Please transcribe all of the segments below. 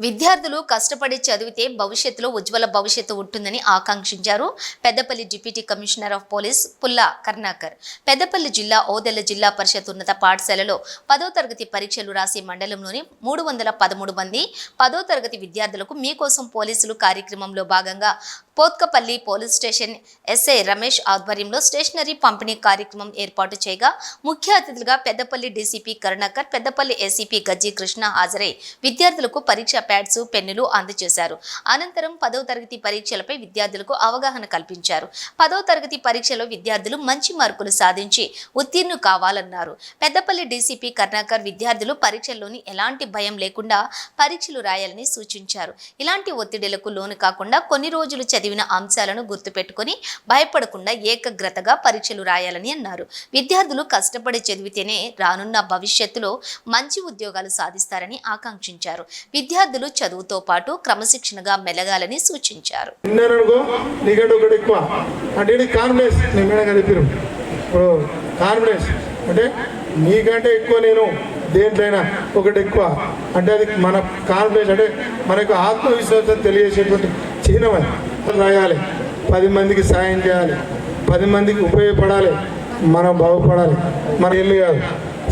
విద్యార్థులు కష్టపడి చదివితే భవిష్యత్తులో ఉజ్వల భవిష్యత్తు ఉంటుందని ఆకాంక్షించారు Peddapalli deputy commissioner of police Pulla Karnakar. Peddapalli జిల్లా ఓదెల జిల్లా పరిషత్ ఉన్నత పాఠశాలలో పదో తరగతి పరీక్షలు రాసే మండలంలోని మూడు వందల పదమూడు మంది పదో తరగతి విద్యార్థులకు మీకోసం పోలీసులు కార్యక్రమంలో భాగంగా Pothkapalli police station SI Ramesh ఆధ్వర్యంలో స్టేషనరీ పంపిణీ కార్యక్రమం ఏర్పాటు చేయగా ముఖ్య అతిథులుగా పెద్దపల్లి డీసీపీ కరుణాకర్ పెద్దపల్లి ఏసీపీ గజ్జి కృష్ణ హాజరై విద్యార్థులకు పరీక్ష ప్యాడ్స్ పెన్నులు అందజేశారు. అనంతరం పదవ తరగతి పరీక్షలపై విద్యార్థులకు అవగాహన కల్పించారు. పదవ తరగతి పరీక్షలో విద్యార్థులు మంచి మార్కులు సాధించి ఉత్తీర్ణు కావాలన్నారు. పెద్దపల్లి డీసీపీ కర్ణాకర్ విద్యార్థులు పరీక్షల్లోని ఎలాంటి భయం లేకుండా పరీక్షలు రాయాలని సూచించారు. ఇలాంటి ఒత్తిడిలకు లోను కాకుండా కొన్ని రోజులు చదివిన అంశాలను గుర్తుపెట్టుకొని భయపడకుండా ఏకగ్రతగా పరీక్షలు రాయాలని అన్నారు. విద్యార్థులు కష్టపడి చదివితేనే రానున్న భవిష్యత్తులో మంచి ఉద్యోగాలు సాధిస్తారని ఆకాంక్షించారు. విద్యార్థులు చదువుతో పాటు క్రమశిక్షణగా మెలగాలని సూచించారు. ఒకటి ఎక్కువ. అంటే అంటే నీకంటే ఎక్కువ నేను దేంట్లైనా ఒకటి ఎక్కువ. అంటే అది మన కాన్ఫిడెన్స్. అంటే మనకు ఆత్మవిశ్వాసం తెలియజేసేటువంటి చిహ్నం అది. రాయాలి. పది మందికి సాయం చేయాలి. పది మందికి ఉపయోగపడాలి. మనం బాగుపడాలి. మన ఇల్లు కాదు.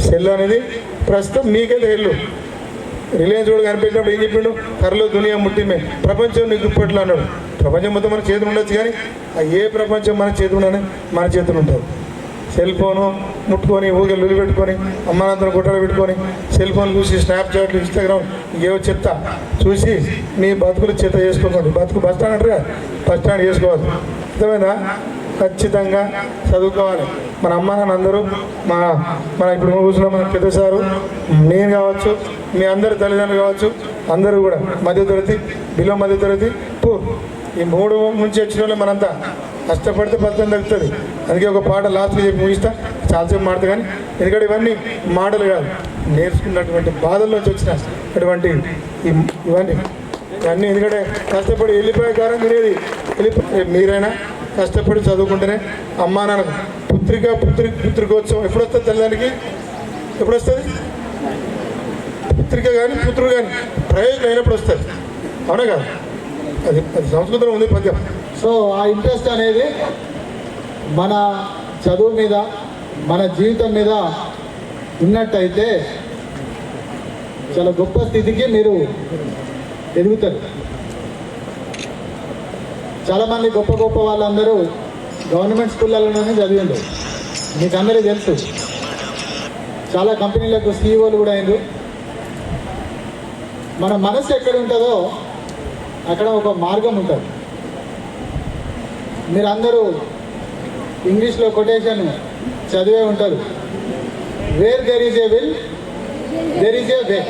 సెల్ అనేది ప్రస్తుతం నీకెళ్ళి ఇల్లు. రిలయన్స్ కూడా కనిపించినప్పుడు ఏం చెప్పిండు? కర్రలో దునియా ముట్టిమే ప్రపంచం నీకు ఇప్పట్లో అన్నాడు. ప్రపంచం మొత్తం మన చేతులు ఉండొచ్చు కానీ ఆ ఏ ప్రపంచం మన చేతులు మన చేతులు ఉంటుంది సెల్ ఫోను ముట్టుకొని ఊగే లులి పెట్టుకొని అమ్మానంతరం గుట్టలు పెట్టుకొని సెల్ ఫోన్ చూసి స్నాప్చాట్లు ఇన్స్టాగ్రామ్ ఏవో చెత్త చూసి మీ బతుకులు చెత్త చేసుకోకండి బతుకు బస్ స్టాండ్ అంటారు కదా? బస్ స్టాండ్ చేసుకోవాలి. అర్థమైందా? ఖచ్చితంగా చదువుకోవాలి. మన అమ్మ నాన్న అందరూ మా మన ఇప్పుడు కూర్చున్న మన పెద్ద సారు నేను కావచ్చు మీ అందరి తల్లిదండ్రులు కావచ్చు అందరూ కూడా మధ్యతరగతి బిలో మధ్యతరగతి టూ ఈ మూడు నుంచి వచ్చిన వాళ్ళు మనంతా. కష్టపడితే ఫలితం తగ్గుతుంది అందుకే ఒక పాట లాస్ట్కి చెప్పి ముగిస్తా. చాలాసేపు మాడతా కానీ ఎందుకంటే ఇవన్నీ మాటలు కాదు. నేర్చుకున్నటువంటి బాధల్లోంచి వచ్చిన అటువంటి ఇవన్నీ. ఇవన్నీ ఎందుకంటే కష్టపడి వెళ్ళిపోయే కారణం తినేది వెళ్ళిపోయి మీరైనా కష్టపడి చదువుకుంటేనే అమ్మా నాన్న పుత్రిక పుత్రి పుత్రికోత్సవం. ఎప్పుడు వస్తుంది తెల్లదానికి ఎప్పుడు వస్తుంది పుత్రిక కానీ పుత్రుడు కానీ ప్రయోజనం అయినప్పుడు వస్తుంది అవునా కదా? అది అది సంస్కృతంలో ఉంది పద్యం. సో ఆ ఇంట్రెస్ట్ అనేది మన చదువు మీద మన జీవితం మీద ఉన్నట్టయితే చాలా గొప్ప స్థితికి మీరు ఎదుగుతారు. చాలామంది గొప్ప గొప్ప వాళ్ళందరూ గవర్నమెంట్ స్కూళ్ళలోనే చదివిండు. మీకు అందరికీ తెలుసు. చాలా కంపెనీలకు సీఈఓలు కూడా అయిండు మన మనసు ఎక్కడ ఉంటుందో అక్కడ ఒక మార్గం ఉంటుంది. మీరందరూ ఇంగ్లీష్లో కొటేషన్ చదివే ఉంటారు. Where there is a will there is a way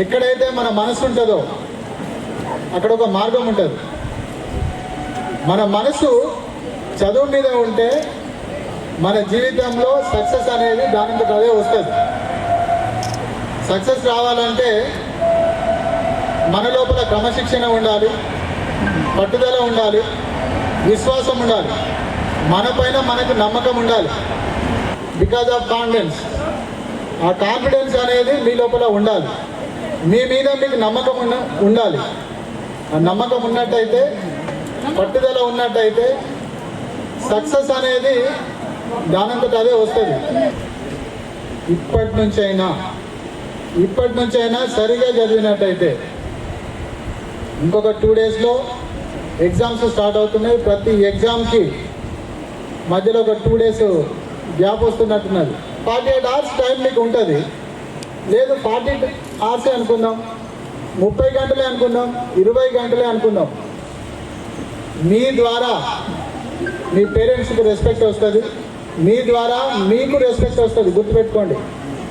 ఎక్కడైతే మన మనసు ఉంటుందో అక్కడ ఒక మార్గం ఉంటుంది. మన మనసు చదువు మీద ఉంటే మన జీవితంలో సక్సెస్ అనేది దానితో అదే వస్తుంది. సక్సెస్ రావాలంటే మన లోపల క్రమశిక్షణ ఉండాలి పట్టుదల ఉండాలి విశ్వాసం ఉండాలి మన పైన మనకు నమ్మకం ఉండాలి. బికాజ్ ఆఫ్ కాన్ఫిడెన్స్ ఆ కాన్ఫిడెన్స్ అనేది మీ లోపల ఉండాలి. మీ మీద మీకు నమ్మకం ఉండాలి. ఆ నమ్మకం ఉన్నట్టయితే పట్టుదల ఉన్నట్టయితే సక్సెస్ అనేది దానంతట అదే వస్తుంది. ఇప్పటి నుంచైనా ఇప్పటి నుంచైనా సరిగా చదివినట్టయితే ఇంకొక టూ డేస్లో ఎగ్జామ్స్ స్టార్ట్ అవుతున్నాయి. ప్రతి ఎగ్జామ్కి మధ్యలో ఒక టూ డేస్ గ్యాప్ వస్తున్నట్టున్నది. ఫార్టీ ఎయిట్ అవర్స్ టైం మీకు ఉంటుంది. లేదు ఫార్టీ అవర్సే అనుకుందాం. ముప్పై గంటలే అనుకుందాం. ఇరవై గంటలే అనుకుందాం. మీ ద్వారా మీ పేరెంట్స్కి రెస్పెక్ట్ వస్తుంది. మీ ద్వారా మీకు రెస్పెక్ట్ వస్తుంది. గుర్తుపెట్టుకోండి.